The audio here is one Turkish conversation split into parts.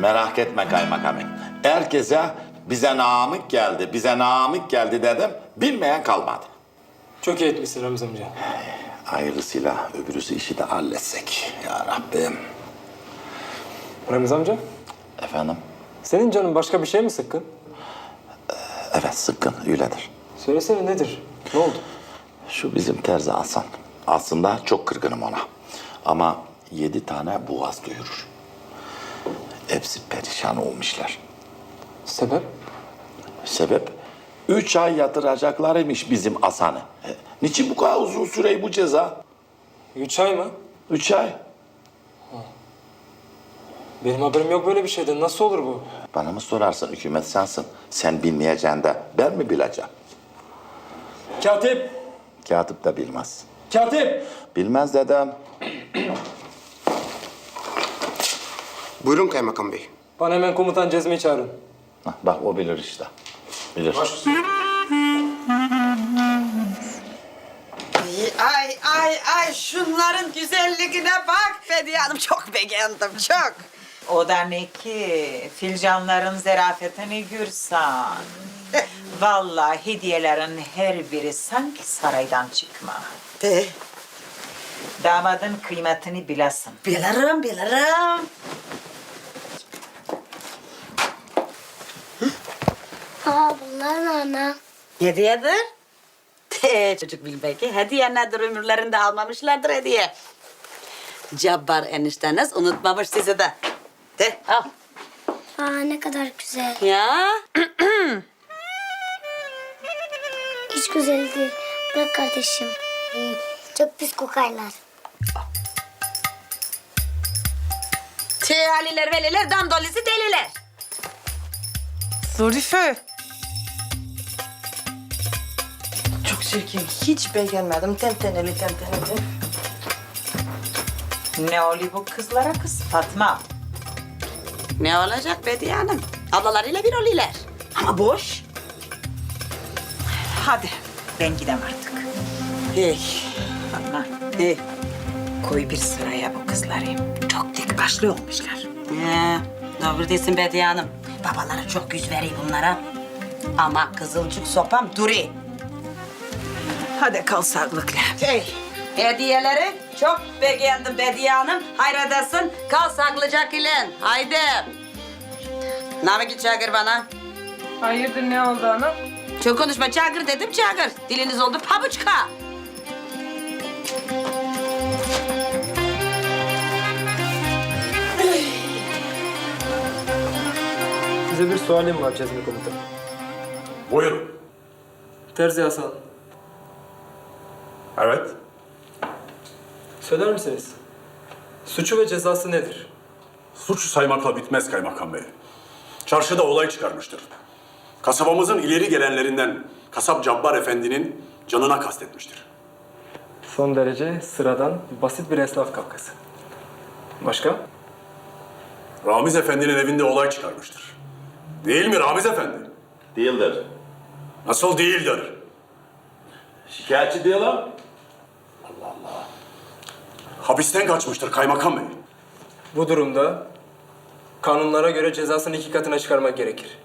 Merak etme kaymakamım. Herkese bize namık geldi, bize namık geldi dedim. Bilmeyen kalmadı. Çok iyi etmişsin Ramiz amca. Hayırlısıyla öbürüsü işi de halletsek. Ya Rabbim. Ramiz amca, Efendim? senin canın başka bir şey mi sıkkın? Evet sıkkın öyledir. Söylesene nedir? Ne oldu? Şu bizim terzi Hasan. Aslında çok kırgınım ona. Ama yedi tane boğaz duyurur. Hepsi perişan olmuşlar. Sebep? Sebep? Üç ay yatıracaklarıymış bizim Hasan'ı. E, niçin bu kadar uzun süreyi bu ceza? Üç ay mı? Üç ay. Benim haberim yok böyle bir şeyden. Nasıl olur bu? Bana mı sorarsın hükümet sensin. Sen bilmeyeceksin de ben mi bileceğim? Katip! Katip de bilmez. Katip! Bilmez dedem. Buyurun kaymakam bey. Bana hemen komutan Cezmi'yi çağırın. Hah, bak o bilir işte. Bilir. Ay ay ay şunların güzelliğine bak. Fediye Hanım çok beğendim çok. O da ne ki? Filcanların zarafetini görsen. Vallahi hediyelerin her biri sanki saraydan çıkma. De, Damadın kıymetini bilesin. bilirim bilirim. Aa bunlar ne ana? Hediyedir. De, çocuk bil belki. Hediye nedir ömürlerinde almamışlardır hediye. Cabbar enişteniz unutmamış sizi de. De al. Aa ne kadar güzel. Ya. Hiç güzel değil. Bırak kardeşim. Hmm, Çok pis kokarlar. Aliler veliler dam dolisi deliler. Zarife. Çirkin. Hiç beğenmedim. Tenteneli tenteneli. Ne oluyor bu kızlara kız Fatma? Ne olacak Bediye Hanım? Ablalarıyla bir oluyorlar. Ama boş. Hadi ben gidem artık. Hey. Fatma Hey. koy bir sıraya bu kızları. Çok dik başlı olmuşlar. He, doğru değilsin Bediye Hanım. Babaları çok yüz veriyor bunlara. Ama kızılcık sopam duri. Hadi kal sağlıkla. Hey, hediyeleri çok beğendim Bediye Hanım. Hayradasın, kal saklayacak ilen. Haydi. Namık çağır bana. Hayırdır ne oldu ana? Çok konuşma çağır dedim çağır. Diliniz oldu pabuçka. Size bir sualim var Cezmi komutan. Buyurun. Terzi Hasan, Evet. söyler misiniz? Suçu ve cezası nedir? Suç saymakla bitmez kaymakam bey. Çarşıda olay çıkarmıştır. Kasabamızın ileri gelenlerinden kasap Cabbar Efendi'nin canına kastetmiştir. Son derece sıradan, basit bir esnaf kavgası. Başka? Ramiz Efendi'nin evinde olay çıkarmıştır. Değil mi Ramiz Efendi? Değildir. Nasıl değildir? Şikayetçi değilim. Hapisten kaçmıştır kaymakam bey. Bu durumda kanunlara göre cezasını iki katına çıkarmak gerekir.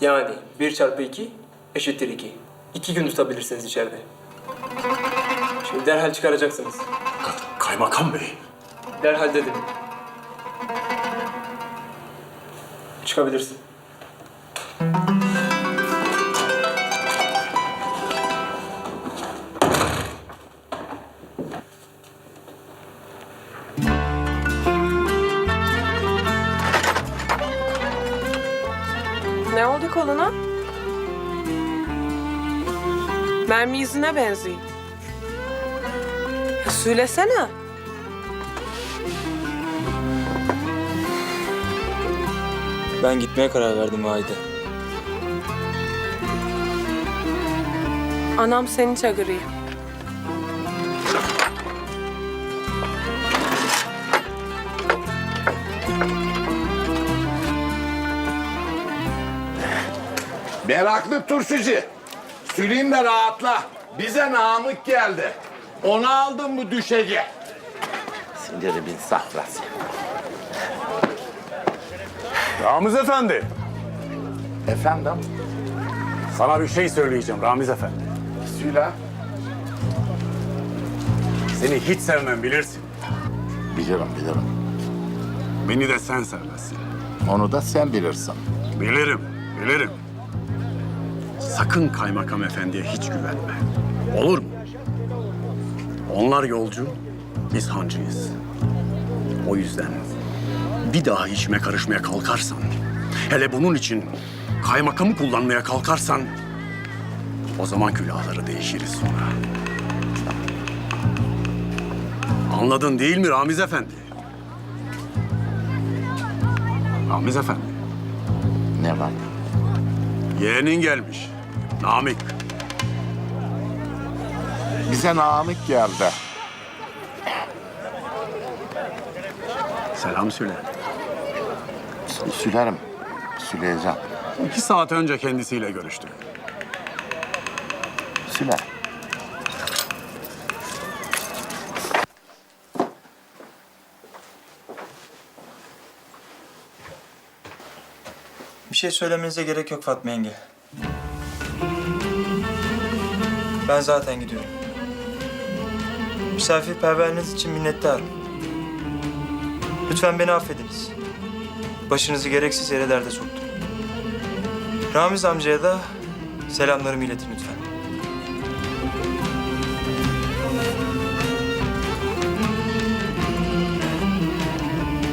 Yani bir çarpı iki eşittir iki. İki gün tutabilirsiniz içeride. Şimdi derhal çıkaracaksınız. Ka- kaymakam bey. Derhal dedim. Çıkabilirsin. Koluna? Mermi yüzüne benziyor. Ya söylesene. Ben gitmeye karar verdim Vahide. Anam seni çağırıyor. Meraklı turşucu. Süleyim de rahatla. Bize namık geldi. Onu aldım mı düşecek. Siniri bin safrası. Ramiz Efendi. Efendim? Sana bir şey söyleyeceğim Ramiz Efendi. Söyle. Seni hiç sevmem bilirsin. Bilirim bilirim. Beni de sen sevmezsin. Onu da sen bilirsin. Bilirim, bilirim. Sakın kaymakam efendiye hiç güvenme. Olur mu? Onlar yolcu, biz hancıyız. O yüzden bir daha işime karışmaya kalkarsan, hele bunun için kaymakamı kullanmaya kalkarsan, o zaman külahları değişiriz sonra. Anladın değil mi Ramiz Efendi? Ramiz Efendi. Ne var? Yeğenin gelmiş. Namık. Bize namık geldi. Selam söyle. Sülerim. Süleyeceğim. İki saat önce kendisiyle görüştük. Süle. Bir şey söylemenize gerek yok Fatma yenge. Ben zaten gidiyorum. Misafirperverliğiniz için minnettarım. Lütfen beni affediniz. Başınızı gereksiz yere derde soktum. Ramiz amcaya da selamlarımı iletin lütfen.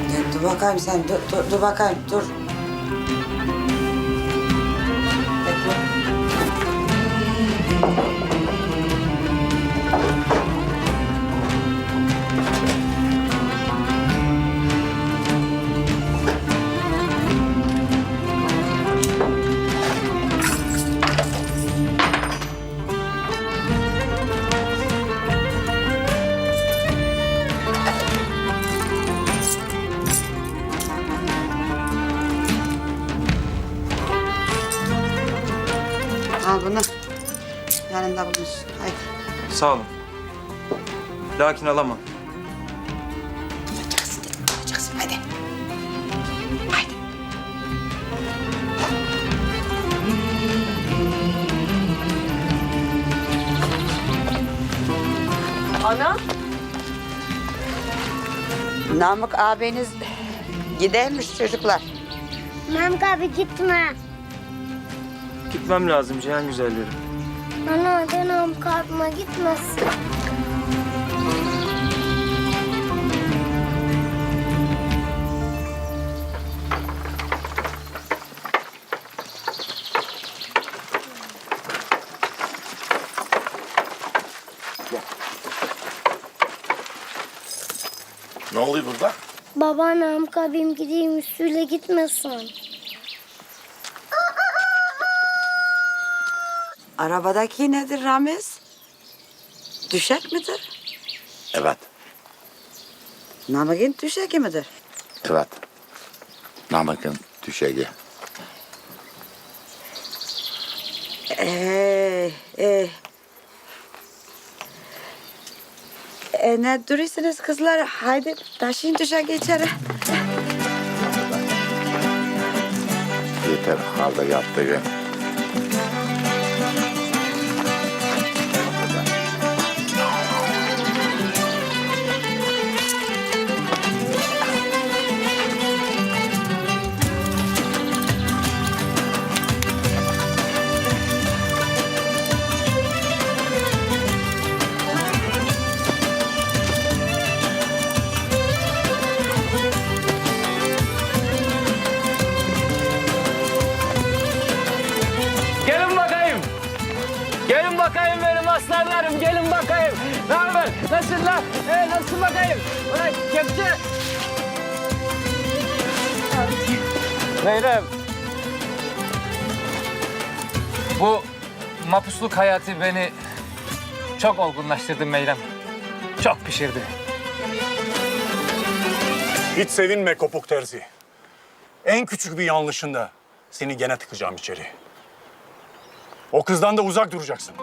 Dur, dur bakayım sen, dur, dur, dur bakayım, dur. Sağ olun. Lakin alamam. Tutacaksın dedim, tutacaksın. Haydi. Haydi. Ana? Namık abiniz gidermiş çocuklar. Namık abi gitme. Gitmem lazım Cihan güzellerim. Ana Namık abime gitmesin. Ne oluyor burada? Baba Namık abim gideyim üstüyle gitmesin. Arabadaki nedir Ramiz? Düşek midir? Evet. Namık'ın düşeki midir? Evet. Namık'ın düşeği. Ee, e, e, ne duruyorsunuz kızlar? Haydi taşıyın düşeki içeri. Yeter halde yaptığı. Nasıl bakayım? Ulan kepçe. Meyrem. Bu mapusluk hayatı beni çok olgunlaştırdı Meyrem. Çok pişirdi. Hiç sevinme kopuk terzi. En küçük bir yanlışında seni gene tıkacağım içeri. O kızdan da uzak duracaksın.